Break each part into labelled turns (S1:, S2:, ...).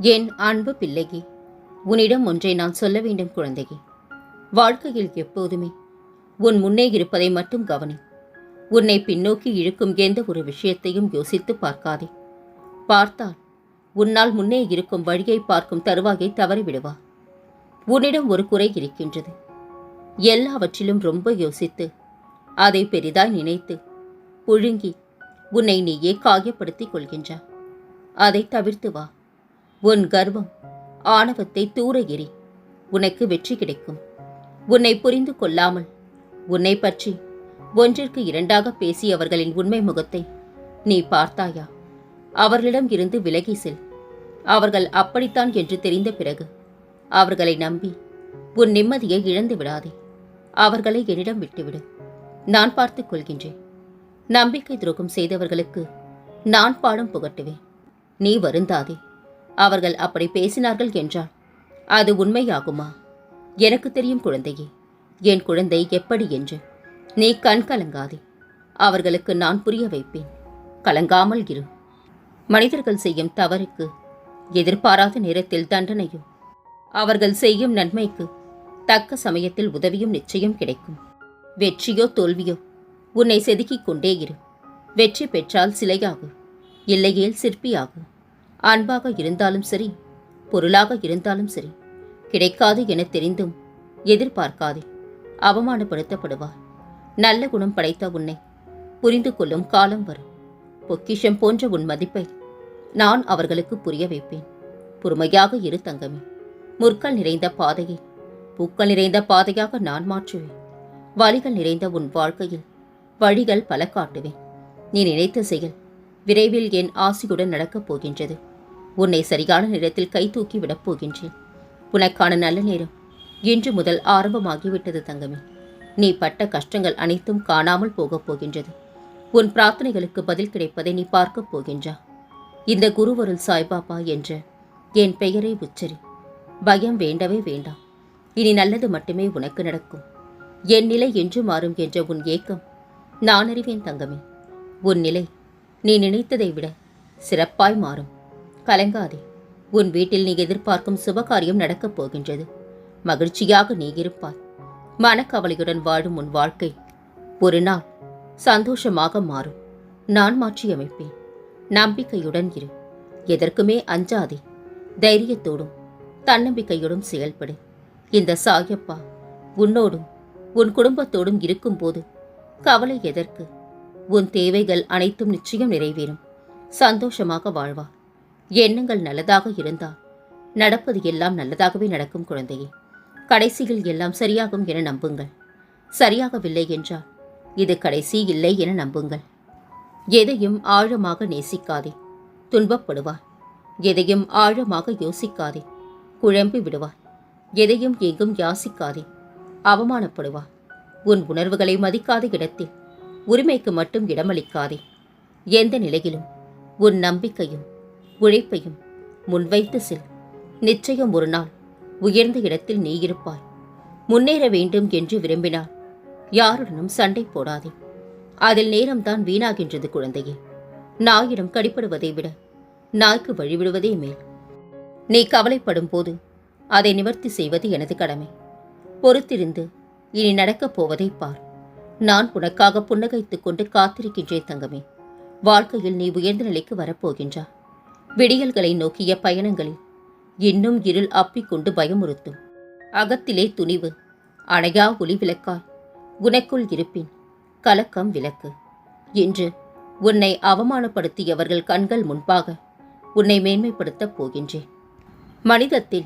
S1: என் அன்பு பிள்ளைகி உன்னிடம் ஒன்றை நான் சொல்ல வேண்டும் குழந்தைகி வாழ்க்கையில் எப்போதுமே உன் முன்னே இருப்பதை மட்டும் கவனி. உன்னை பின்னோக்கி இழுக்கும் எந்த ஒரு விஷயத்தையும் யோசித்து பார்க்காதே. பார்த்தால் உன்னால் முன்னே இருக்கும் வழியை பார்க்கும் தருவாயை தவறிவிடுவா. உன்னிடம் ஒரு குறை இருக்கின்றது. எல்லாவற்றிலும் ரொம்ப யோசித்து அதை பெரிதாய் நினைத்து புழுங்கி உன்னை நீயே காயப்படுத்திக் கொள்கின்றாய். அதை தவிர்த்து வா. உன் கர்வம் ஆணவத்தை தூர எறி உனக்கு வெற்றி கிடைக்கும். உன்னை புரிந்து கொள்ளாமல் உன்னை பற்றி ஒன்றிற்கு இரண்டாக பேசியவர்களின் உண்மை முகத்தை நீ பார்த்தாயா? அவர்களிடம் இருந்து விலகி செல். அவர்கள் அப்படித்தான் என்று தெரிந்த பிறகு அவர்களை நம்பி உன் நிம்மதியை இழந்து விடாதே. அவர்களை என்னிடம் விட்டுவிடு. நான் பார்த்துக் கொள்கின்றேன். நம்பிக்கை துரோகம் செய்தவர்களுக்கு நான் பாடம் புகட்டுவேன். நீ வருந்தாதே. அவர்கள் அப்படி பேசினார்கள் என்றால் அது உண்மையாகுமா? எனக்கு தெரியும் குழந்தையே. என் குழந்தை எப்படி என்று. நீ கண் கலங்காதே. அவர்களுக்கு நான் புரிய வைப்பேன். கலங்காமல் இரு. மனிதர்கள் செய்யும் தவறுக்கு எதிர்பாராத நேரத்தில் தண்டனையும் அவர்கள் செய்யும் நன்மைக்கு தக்க சமயத்தில் உதவியும் நிச்சயம் கிடைக்கும். வெற்றியோ தோல்வியோ உன்னை செதுக்கிக் கொண்டே இரு. வெற்றி பெற்றால் சிலையாகு இல்லையேல் சிற்பியாகு. அன்பாக இருந்தாலும் சரி பொருளாக இருந்தாலும் சரி கிடைக்காது என தெரிந்தும் எதிர்பார்க்காதே அவமானப்படுத்தப்படுவார். நல்ல குணம் படைத்த உன்னை புரிந்து கொள்ளும் காலம் வரும். பொக்கிஷம் போன்ற உன் மதிப்பை நான் அவர்களுக்கு புரிய வைப்பேன். பொறுமையாக இரு தங்கமே. முற்கள் நிறைந்த பாதையை பூக்கள் நிறைந்த பாதையாக நான் மாற்றுவேன். வழிகள் நிறைந்த உன் வாழ்க்கையில் வழிகள் பல காட்டுவேன். நீ நினைத்த செயல் விரைவில் என் ஆசியுடன் நடக்கப் போகின்றது. உன்னை சரியான நேரத்தில் கை தூக்கி விடப் போகின்றேன். உனக்கான நல்ல நேரம் இன்று முதல் ஆரம்பமாகிவிட்டது தங்கமே. நீ பட்ட கஷ்டங்கள் அனைத்தும் காணாமல் போகப் போகின்றது. உன் பிரார்த்தனைகளுக்கு பதில் கிடைப்பதை நீ பார்க்கப் போகின்றா. இந்த குருவருள் சாய்பாபா என்ற என் பெயரை உச்சரி. பயம் வேண்டவே வேண்டாம். இனி நல்லது மட்டுமே உனக்கு நடக்கும். என் நிலை என்று மாறும் என்ற உன் ஏக்கம் நான் அறிவேன் தங்கமே. உன் நிலை நீ நினைத்ததை விட சிறப்பாய் மாறும். கலங்காதே. உன் வீட்டில் நீ எதிர்பார்க்கும் சுபகாரியம் நடக்கப் போகின்றது. மகிழ்ச்சியாக நீ இருப்பாய். மனக்கவலையுடன் வாழும் உன் வாழ்க்கை ஒரு நாள் சந்தோஷமாக மாறும். நான் மாற்றியமைப்பேன். நம்பிக்கையுடன் இரு. எதற்குமே அஞ்சாதே. தைரியத்தோடும் தன்னம்பிக்கையோடும் செயல்படு. இந்த சாயப்பா உன்னோடும் உன் குடும்பத்தோடும் இருக்கும்போது கவலை எதற்கு? உன் தேவைகள் அனைத்தும் நிச்சயம் நிறைவேறும். சந்தோஷமாக வாழ்வார் எண்ணங்கள் நல்லதாக இருந்தால் நடப்பது எல்லாம் நல்லதாகவே நடக்கும் குழந்தையே. கடைசியில் எல்லாம் சரியாகும் என நம்புங்கள். சரியாகவில்லை என்றால் இது கடைசி இல்லை என நம்புங்கள். எதையும் ஆழமாக நேசிக்காதே. துன்பப்படுவார் எதையும் ஆழமாக யோசிக்காதே. குழம்பி விடுவார் எதையும் எங்கும் யாசிக்காதே. அவமானப்படுவார் உன் உணர்வுகளை மதிக்காத இடத்தில் உரிமைக்கு மட்டும் இடமளிக்காதே. எந்த நிலையிலும் உன் நம்பிக்கையும் உழைப்பையும் முன்வைத்து செல். நிச்சயம் ஒரு நாள் உயர்ந்த இடத்தில் நீ இருப்பாய். முன்னேற வேண்டும் என்று விரும்பினால் யாருடனும் சண்டை போடாதே. அதில் நேரம்தான் வீணாகின்றது குழந்தையே. நாயிடம் கடிப்படுவதை விட நாய்க்கு வழிவிடுவதே மேல். நீ கவலைப்படும் போது அதை நிவர்த்தி செய்வது எனது கடமை. பொறுத்திருந்து இனி நடக்கப் போவதை பார். நான் உனக்காக புன்னகைத்துக் கொண்டு காத்திருக்கின்றேன் தங்கமே. வாழ்க்கையில் நீ உயர்ந்த நிலைக்கு வரப்போகின்றா. விடியல்களை நோக்கிய பயணங்களில் இன்னும் இருள் அப்பிக்கொண்டு பயமுறுத்தும். அகத்திலே துணிவு அணையா ஒளி விளக்காய் உனக்குள் இருப்பின் கலக்கம் விளக்கு. என்று உன்னை அவமானப்படுத்தியவர்கள் கண்கள் முன்பாக உன்னை மேன்மைப்படுத்தப் போகின்றேன். மனிதத்தில்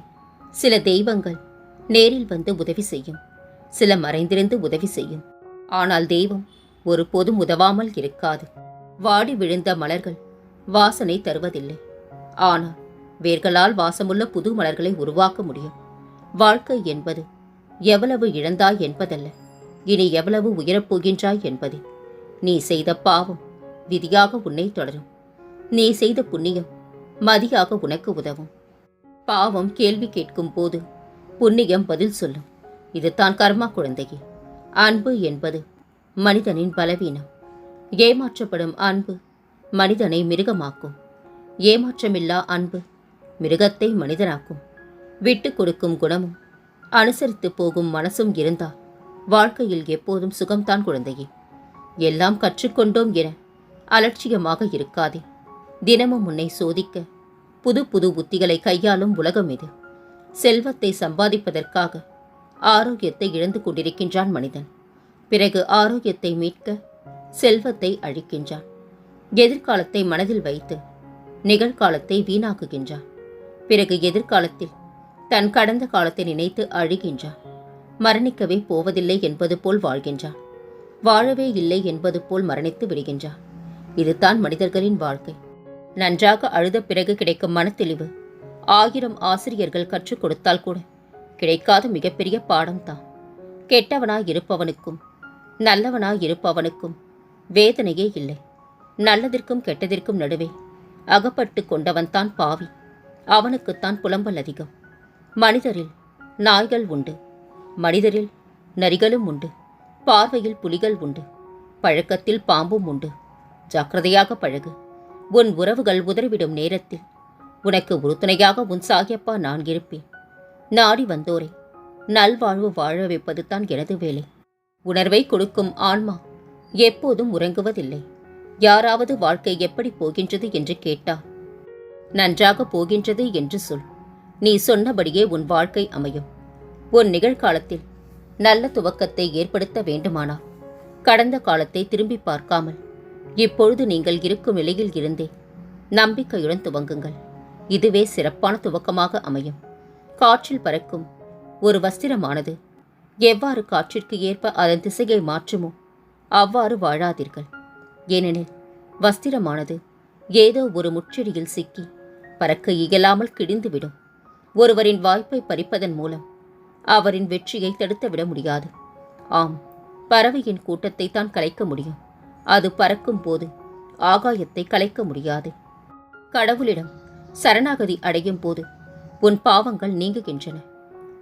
S1: சில தெய்வங்கள் நேரில் வந்து உதவி செய்யும் சில மறைந்திருந்து உதவி செய்யும். ஆனால் தெய்வம் ஒருபோதும் உதவாமல் இருக்காது. வாடி விழுந்த மலர்கள் வாசனை தருவதில்லை. ஆனால் வேர்களால் வாசமுள்ள புது மலர்களை உருவாக்க முடியும். வாழ்க்கை என்பது எவ்வளவு இழந்தாய் என்பதல்ல. இனி எவ்வளவு உயரப் போகின்றாய் என்பதே. நீ செய்த பாவம் விதியாக உன்னை தொடரும். நீ செய்த புண்ணியம் மதியாக உனக்கு உதவும். பாவம் கேள்வி கேட்கும் போது புண்ணியம் பதில் சொல்லும். இதுதான் கர்மா குழந்தையே. அன்பு என்பது மனிதனின் பலவீனம். ஏமாற்றப்படும் அன்பு மனிதனை மிருகமாக்கும். ஏமாற்றமில்லா அன்பு மிருகத்தை மனிதனாக்கும். விட்டு கொடுக்கும் குணமும் அனுசரித்து போகும் மனசும் இருந்தால் வாழ்க்கையில் எப்போதும் சுகம்தான் குழந்தையே. எல்லாம் கற்றுக்கொண்டோம் என அலட்சியமாக இருக்காதே. தினமும் உன்னை சோதிக்க புது புது உத்திகளை கையாளும் உலகம் இது. செல்வத்தை சம்பாதிப்பதற்காக ஆரோக்கியத்தை இழந்து கொண்டிருக்கின்றான் மனிதன். பிறகு ஆரோக்கியத்தை மீட்க செல்வத்தை அழிக்கின்றான். எதிர்காலத்தை மனதில் வைத்து நிகழ்காலத்தை வீணாக்குகின்றான். பிறகு எதிர்காலத்தில் தன் கடந்த காலத்தை நினைத்து அழுகின்றான். மரணிக்கவே போவதில்லை என்பது போல் வாழ்கின்றான். வாழவே இல்லை என்பது போல் மரணித்து விடுகின்றான். இதுதான் மனிதர்களின் வாழ்க்கை. நன்றாக அழுத பிறகு கிடைக்கும் மனத்தெளிவு ஆயிரம் ஆசிரியர்கள் கற்றுக் கொடுத்தால் கூட கிடைக்காத மிகப்பெரிய பாடம்தான். கெட்டவனாய் இருப்பவனுக்கும் நல்லவனாய் இருப்பவனுக்கும் வேதனையே இல்லை. நல்லதிற்கும் கெட்டதிற்கும் நடுவே அகப்பட்டு கொண்டவன்தான் பாவி. அவனுக்குத்தான் புலம்பல் அதிகம். மனிதரில் நாய்கள் உண்டு. மனிதரில் நரிகளும் உண்டு. பார்வையில் புலிகள் உண்டு. பழக்கத்தில் பாம்பும் உண்டு. ஜாக்கிரதையாக பழகு. உன் உறவுகள் உதறிவிடும் நேரத்தில் உனக்கு உறுதுணையாக உன் சாகியப்பா நான் இருப்பேன். நாடி வந்தோரை. நல்வாழ்வு வாழ வைப்பது தான் எனது வேலை. உணர்வை கொடுக்கும் ஆன்மா எப்போதும் உறங்குவதில்லை. யாராவது வாழ்க்கை எப்படி போகின்றது என்று கேட்டால் நன்றாக போகின்றது என்று சொல். நீ சொன்னபடியே உன் வாழ்க்கை அமையும். உன் நிகழ்காலத்தில் நல்ல துவக்கத்தை ஏற்படுத்த வேண்டுமானால் கடந்த காலத்தை திரும்பி பார்க்காமல் இப்பொழுது நீங்கள் இருக்கும் நிலையில் இருந்தே நம்பிக்கையுடன் துவங்குங்கள். இதுவே சிறப்பான துவக்கமாக அமையும். காற்றில் பறக்கும். ஒரு வஸ்திரமானது. எவ்வாறு காற்றிற்கு ஏற்ப அதன் திசையை மாற்றுமோ அவ்வாறு வாழாதீர்கள். ஏனெனில் வஸ்திரமானது ஏதோ ஒரு முச்செடியில் சிக்கி பறக்க இயலாமல் கிடிந்துவிடும் ஒருவரின் வாய்ப்பை பறிப்பதன் மூலம் அவரின் வெற்றியை தடுத்துவிட முடியாது. ஆம் பறவையின் கூட்டத்தை தான் கலைக்க முடியும். அது பறக்கும் போது ஆகாயத்தை கலைக்க முடியாது. கடவுளிடம் சரணாகதி அடையும் போது உன் பாவங்கள் நீங்குகின்றன.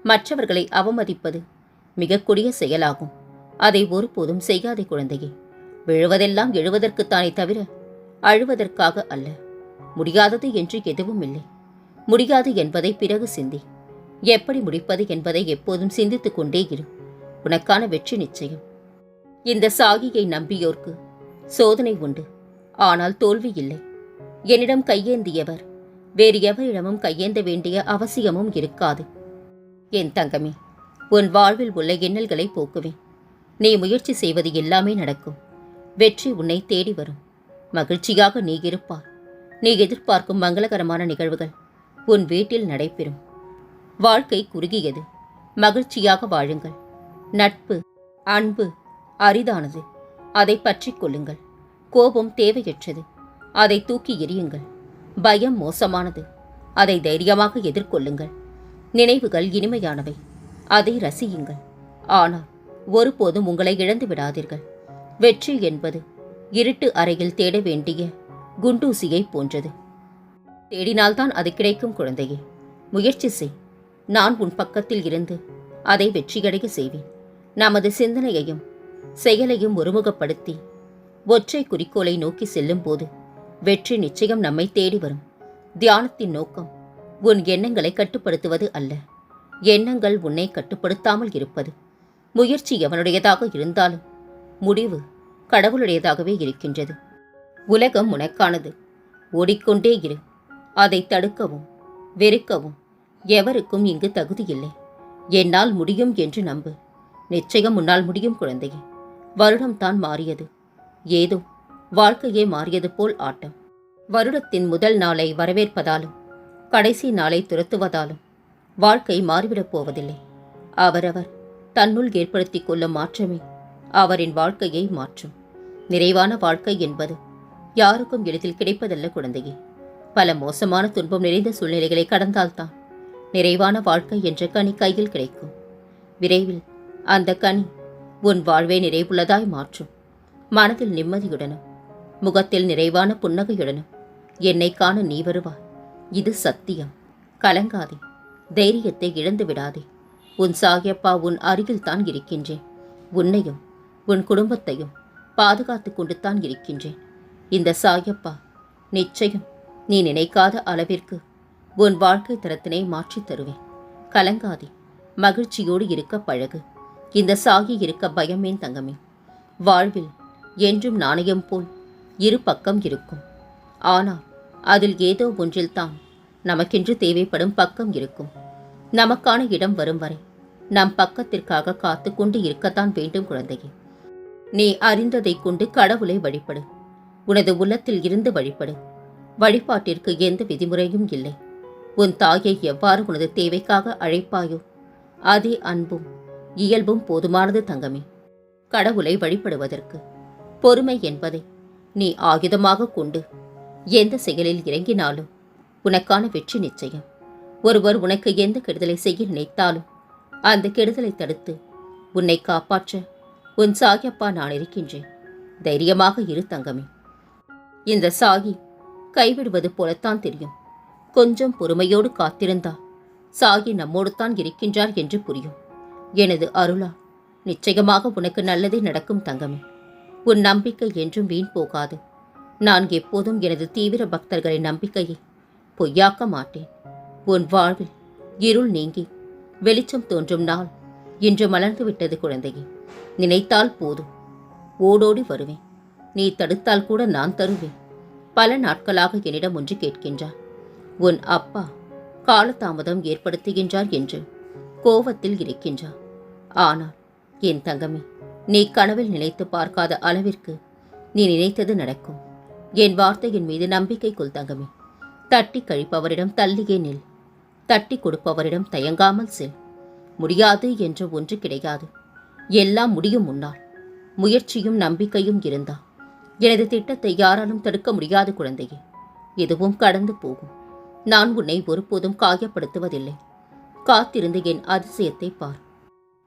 S1: மற்றவர்களை அவமதிப்பது மிக கொடிய செயலாகும். அதை ஒருபோதும் செய்யாதே குழந்தையே. விழுவதெல்லாம் எழுவதற்குத்தானே தவிர அழுவதற்காக அல்ல. முடியாதது என்று எதுவும் இல்லை. முடியாது என்பதை பிறகு சிந்தி. எப்படி முடிப்பது என்பதை எப்போதும் சிந்தித்துக் கொண்டே இரு. உனக்கான வெற்றி நிச்சயம். இந்த சாகியை நம்பியோர்க்கு சோதனை உண்டு. ஆனால் தோல்வி இல்லை. என்னிடம் கையேந்தியவர் வேறு எவரிடமும் கையேந்த வேண்டிய அவசியமும் இருக்காது. என் தங்கமே உன் வாழ்வில் உள்ள எண்ணல்களை போக்குவேன். நீ முயற்சி செய்வது எல்லாமே நடக்கும். வெற்றி உன்னை தேடி வரும். மகிழ்ச்சியாக நீ இருப்பார் நீ எதிர்பார்க்கும் மங்களகரமான நிகழ்வுகள் உன் வீட்டில் நடைபெறும். வாழ்க்கை குறுகியது. மகிழ்ச்சியாக வாழுங்கள். நட்பு அன்பு அரிதானது. அதை பற்றி கொள்ளுங்கள். கோபம் தேவையற்றது. அதை தூக்கி எறியுங்கள். பயம் மோசமானது. அதை தைரியமாக எதிர்கொள்ளுங்கள். நினைவுகள் இனிமையானவை. அதை ரசியுங்கள். ஆனால் ஒருபோதும் உங்களை இழந்து விடாதீர்கள். வெற்றி என்பது இருட்டு அறையில் தேட வேண்டிய குண்டூசியை போன்றது. தேடினால்தான் அது கிடைக்கும் குழந்தையே. முயற்சி செய். நான் உன் பக்கத்தில் இருந்து அதை வெற்றியடைய செய்வேன். நமது சிந்தனையையும் செயலையும் ஒருமுகப்படுத்தி ஒற்றை குறிக்கோளை நோக்கி செல்லும் போது வெற்றி நிச்சயம் நம்மை தேடி வரும். தியானத்தின் நோக்கம் உன் எண்ணங்களை கட்டுப்படுத்துவது அல்ல. எண்ணங்கள் உன்னை கட்டுப்படுத்தாமல் இருப்பது. முயற்சி எவனுடையதாக இருந்தாலும் முடிவு கடவுளுடையதாகவே இருக்கின்றது. உலகம் உனக்கானது. ஓடிக்கொண்டே இரு. அதை தடுக்கவும் வெறுக்கவும் எவருக்கும் இங்கு தகுதியில்லை என்னால் முடியும் என்று நம்பு. நிச்சயம் உன்னால் முடியும் குழந்தையே. வருடம்தான் மாறியது. ஏதோ வாழ்க்கையே மாறியது போல் ஆட்டம். வருடத்தின் முதல் நாளை வரவேற்பதாலும் கடைசி நாளை துரத்துவதாலும் வாழ்க்கை மாறிவிடப் போவதில்லை. அவரவர் தன்னுள் ஏற்படுத்திக் கொள்ளும் மாற்றமே அவரின் வாழ்க்கையை மாற்றும். நிறைவான வாழ்க்கை என்பது யாருக்கும் எளிதில் கிடைப்பதல்ல குழந்தையே. பல மோசமான துன்பம் நிறைந்த சூழ்நிலைகளை கடந்தால்தான் நிறைவான வாழ்க்கை என்ற கனி கையில் கிடைக்கும். விரைவில் அந்த கனி உன் வாழ்வை நிறைவுள்ளதாய் மாற்றும். மனதில் நிம்மதியுடனும் முகத்தில் நிறைவான புன்னகையுடனும் என்னை காண நீ வருவாய். இது சத்தியம். கலங்காதே. தைரியத்தை இழந்து விடாதே. உன் சாகியப்பா உன் அருகில்தான் இருக்கின்றேன். உன்னையும் உன் குடும்பத்தையும் பாதுகாத்து கொண்டு தான் இருக்கின்றேன். இந்த சாயப்பா நிச்சயம் நீ நினைக்காத அளவிற்கு உன் வாழ்க்கை தரத்தினை மாற்றித் தருவேன். கலங்காதே. மகிழ்ச்சியோடு இருக்க பழகு. இந்த சாகி இருக்க பயமேன் தங்கமே. வாழ்வில் என்றும் நாணயம் போல் இரு பக்கம் இருக்கும். ஆனால் அதில் ஏதோ ஒன்றில்தான் நமக்கென்று தேவைப்படும் பக்கம் இருக்கும். நமக்கான இடம் வரும் வரை நம் பக்கத்திற்காக காத்து கொண்டு இருக்கத்தான் வேண்டும் குழந்தையே. நீ அறிந்ததைக் கொண்டு கடவுளை வழிபடு. உனது உள்ளத்தில் இருந்து வழிபடு. வழிபாட்டிற்கு எந்த விதிமுறையும் இல்லை. உன் தாயை எவ்வாறு உனது தேவைக்காக அழைப்பாயோ அதே அன்பும் இயல்பும் போதுமானது தங்கமே. கடவுளை வழிபடுவதற்கு பொறுமை என்பதை நீ ஆயுதமாக கொண்டு எந்த செயலில் இறங்கினாலும் உனக்கான வெற்றி நிச்சயம். ஒருவர் உனக்கு எந்த கெடுதலை செய்ய நினைத்தாலும் அந்த கெடுதலை தடுத்து உன்னை காப்பாற்ற உன் சாகியப்பா நான் இருக்கின்றேன். தைரியமாக இரு தங்கமே. இந்த சாகி கைவிடுவது போலத்தான் தெரியும். கொஞ்சம் பொறுமையோடு காத்திருந்தா சாகி நம்மோடு தான் இருக்கின்றார் என்று புரியும். எனது அருளா நிச்சயமாக உனக்கு நல்லதே நடக்கும் தங்கமே. உன் நம்பிக்கை என்றும் வீண் போகாது. நான் எப்போதும் எனது தீவிர பக்தர்களின் நம்பிக்கையை பொய்யாக்க மாட்டேன். உன் வாழ்வில் இருள் நீங்கி வெளிச்சம் தோன்றும் நாள் இன்று மலர்ந்து விட்டது குழந்தையே. நினைத்தால் போதும். ஓடோடி வருவேன். நீ தடுத்தால் கூட நான் தருவேன். பல நாட்களாக என்னிடம் ஒன்று கேட்கின்றார். உன் அப்பா காலதாமதம் ஏற்படுத்துகின்றார் என்று கோவத்தில் இருக்கின்றார். ஆனால் என் தங்கமே நீ கனவில் நினைத்து பார்க்காத அளவிற்கு நீ நினைத்தது நடக்கும். என் வார்த்தையின் மீது நம்பிக்கை கொள் தங்கமே. தட்டி கழிப்பவரிடம் தள்ளியே நில். தட்டி கொடுப்பவரிடம் தயங்காமல் செல். முடியாது என்று ஒன்று கிடையாது. எல்லாம் முடியும் முன்னால் முயற்சியும் நம்பிக்கையும் இருந்தா. எனது திட்டத்தை யாராலும் தடுக்க முடியாது குழந்தையே. எதுவும் கடந்து போகும். நான் உன்னை ஒருபோதும் காயப்படுத்துவதில்லை. காத்திருந்து என் அதிசயத்தை பார்.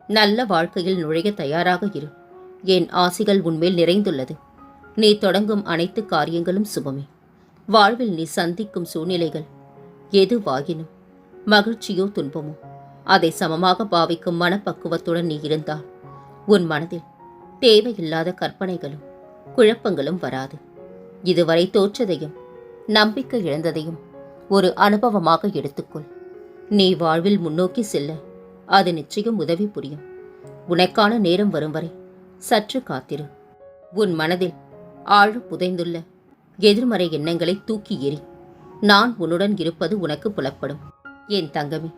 S1: நல்ல வாழ்க்கையில் நுழைய தயாராக இரு. என் ஆசிகள் உன்மேல் நிறைந்துள்ளது. நீ தொடங்கும் அனைத்து காரியங்களும் சுபமே. வாழ்வில் நீ சந்திக்கும் சூழ்நிலைகள் எதுவாகினும் மகிழ்ச்சியோ துன்பமோ அதை சமமாக பாவிக்கும் மனப்பக்குவத்துடன் நீ இருந்தால் உன் மனதில் தேவையில்லாத கற்பனைகளும் குழப்பங்களும் வராது. இதுவரை தோற்றதையும் நம்பிக்கை இழந்ததையும் ஒரு அனுபவமாக எடுத்துக்கொள். நீ வாழ்வில் முன்னோக்கி செல்ல அது நிச்சயம் உதவி புரியும். உனக்கான நேரம் வரும் வரை சற்று காத்திரு. உன் மனதில் ஆழ புதைந்துள்ள எதிர்மறை எண்ணங்களை தூக்கி எறி நான் உன்னுடன் இருப்பது உனக்கு புலப்படும். என் தங்கமே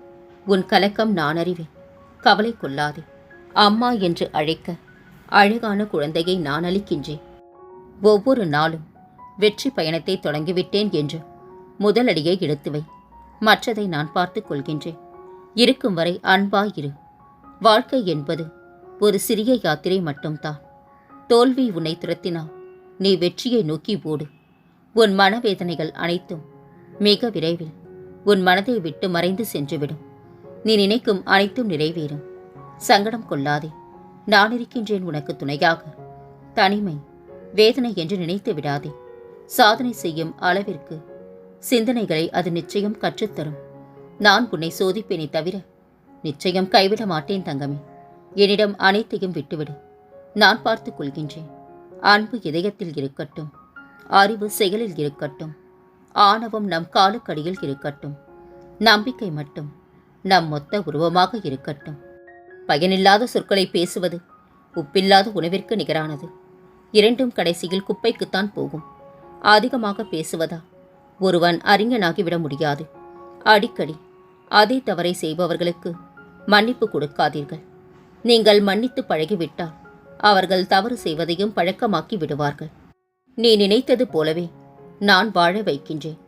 S1: உன் கலக்கம் நான் அறிவேன். கவலை கொள்ளாதே. அம்மா என்று அழைக்க அழகான குழந்தையை நான் அளிக்கின்றேன். ஒவ்வொரு நாளும் வெற்றி பயணத்தை தொடங்கிவிட்டேன் என்று முதலடியை எடுத்து வை. மற்றதை நான் பார்த்துக் கொள்கின்றேன். இருக்கும் வரை அன்பாயிரு. வாழ்க்கை என்பது ஒரு சிறிய யாத்திரை மட்டும்தான். தோல்வி உன்னை துரத்தினால் நீ வெற்றியை நோக்கி ஓடு. உன் மனவேதனைகள் அனைத்தும் மிக விரைவில் உன் மனதை விட்டு மறைந்து சென்றுவிடும். நீ நினைக்கும் அனைத்தும் நிறைவேறும். சங்கடம் கொள்ளாதே. நான் இருக்கின்றேன் உனக்கு துணையாக. தனிமை வேதனை என்று நினைத்து விடாதே. சாதனை செய்யும் அளவிற்கு சிந்தனைகளை அது நிச்சயம் கற்றுத்தரும். நான் உன்னை சோதிப்பேனே தவிர நிச்சயம் கைவிட மாட்டேன் தங்கமே. என்னிடம் அனைத்தையும் விட்டுவிடு. நான் பார்த்துக் கொள்கின்றேன். அன்பு இதயத்தில் இருக்கட்டும். அறிவு செயலில் இருக்கட்டும். ஆணவம் நம் காலுக்கடியில் இருக்கட்டும். நம்பிக்கை மட்டும் நம் மொத்த உருவமாக இருக்கட்டும். பயனில்லாத சொற்களை பேசுவது உப்பில்லாத உணவிற்கு நிகரானது. இரண்டும் கடைசியில் குப்பைக்குத்தான் போகும். அதிகமாக பேசுவதா ஒருவன் அறிஞனாகிவிட முடியாது. அடிக்கடி அதே தவறை செய்பவர்களுக்கு மன்னிப்பு கொடுக்காதீர்கள். நீங்கள் மன்னித்து பழகிவிட்டால் அவர்கள் தவறு செய்வதையும் பழக்கமாக்கி விடுவார்கள். நீ நினைத்தது போலவே நான் வாழ வைக்கின்றேன்.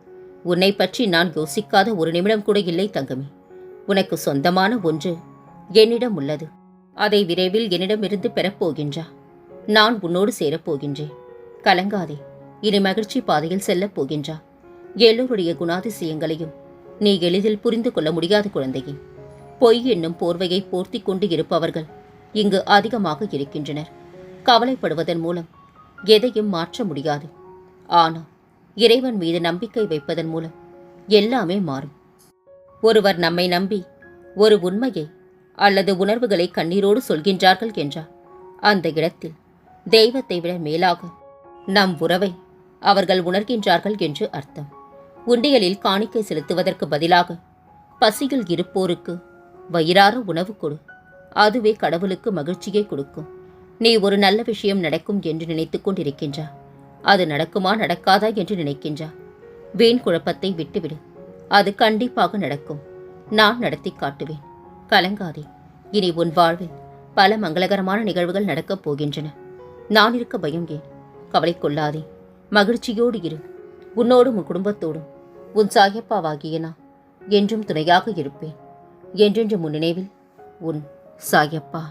S1: உன்னை பற்றி நான் யோசிக்காத ஒரு நிமிடம் கூட இல்லை தங்கமே. உனக்கு சொந்தமான ஒன்று என்னிடம் உள்ளது. அதை விரைவில் என்னிடமிருந்து பெறப்போகின்றா நான் உன்னோடு சேரப்போகின்றேன் கலங்காதே. இனி மகிழ்ச்சி பாதையில் செல்லப் போகின்றா. எல்லோருடைய குணாதிசயங்களையும் நீ எளிதில் புரிந்து கொள்ள முடியாத குழந்தையே. பொய் என்னும் போர்வையை போர்த்தி கொண்டு இருப்பவர்கள் இங்கு அதிகமாக இருக்கின்றனர். கவலைப்படுவதன் மூலம் எதையும் மாற்ற முடியாது. ஆனால் இறைவன் மீது நம்பிக்கை வைப்பதன் மூலம் எல்லாமே மாறும். ஒருவர் நம்மை நம்பி ஒரு உண்மையை அல்லது உணர்வுகளை கண்ணீரோடு சொல்கின்றார்கள் என்றார் அந்த இடத்தில் தெய்வத்தை விட மேலாக நம் உறவை அவர்கள் உணர்கின்றார்கள் என்று அர்த்தம். உண்டியலில் காணிக்கை செலுத்துவதற்கு பதிலாக பசியில் இருப்போருக்கு வயிறார உணவு கொடு. அதுவே கடவுளுக்கு மகிழ்ச்சியை கொடுக்கும். நீ ஒரு நல்ல விஷயம் நடக்கும் என்று நினைத்து கொண்டிருக்கின்றா. அது நடக்குமா நடக்காதா என்று நினைக்கின்றா. வீண் குழப்பத்தை விட்டுவிடு. அது கண்டிப்பாக நடக்கும். நான் நடத்தி காட்டுவேன். கலங்காதே. இனி உன் வாழ்வில் பல மங்களகரமான நிகழ்வுகள் நடக்கப் போகின்றன. நான் இருக்க பயம் ஏன்? கவலை கொள்ளாதே. மகிழ்ச்சியோடு இரு. உன்னோடும் உன் குடும்பத்தோடும். உன் சாயப்பாவாகிய நான் என்றும் துணையாக இருப்பேன். என்றென்று முன் நினைவில் உன் சாயப்பா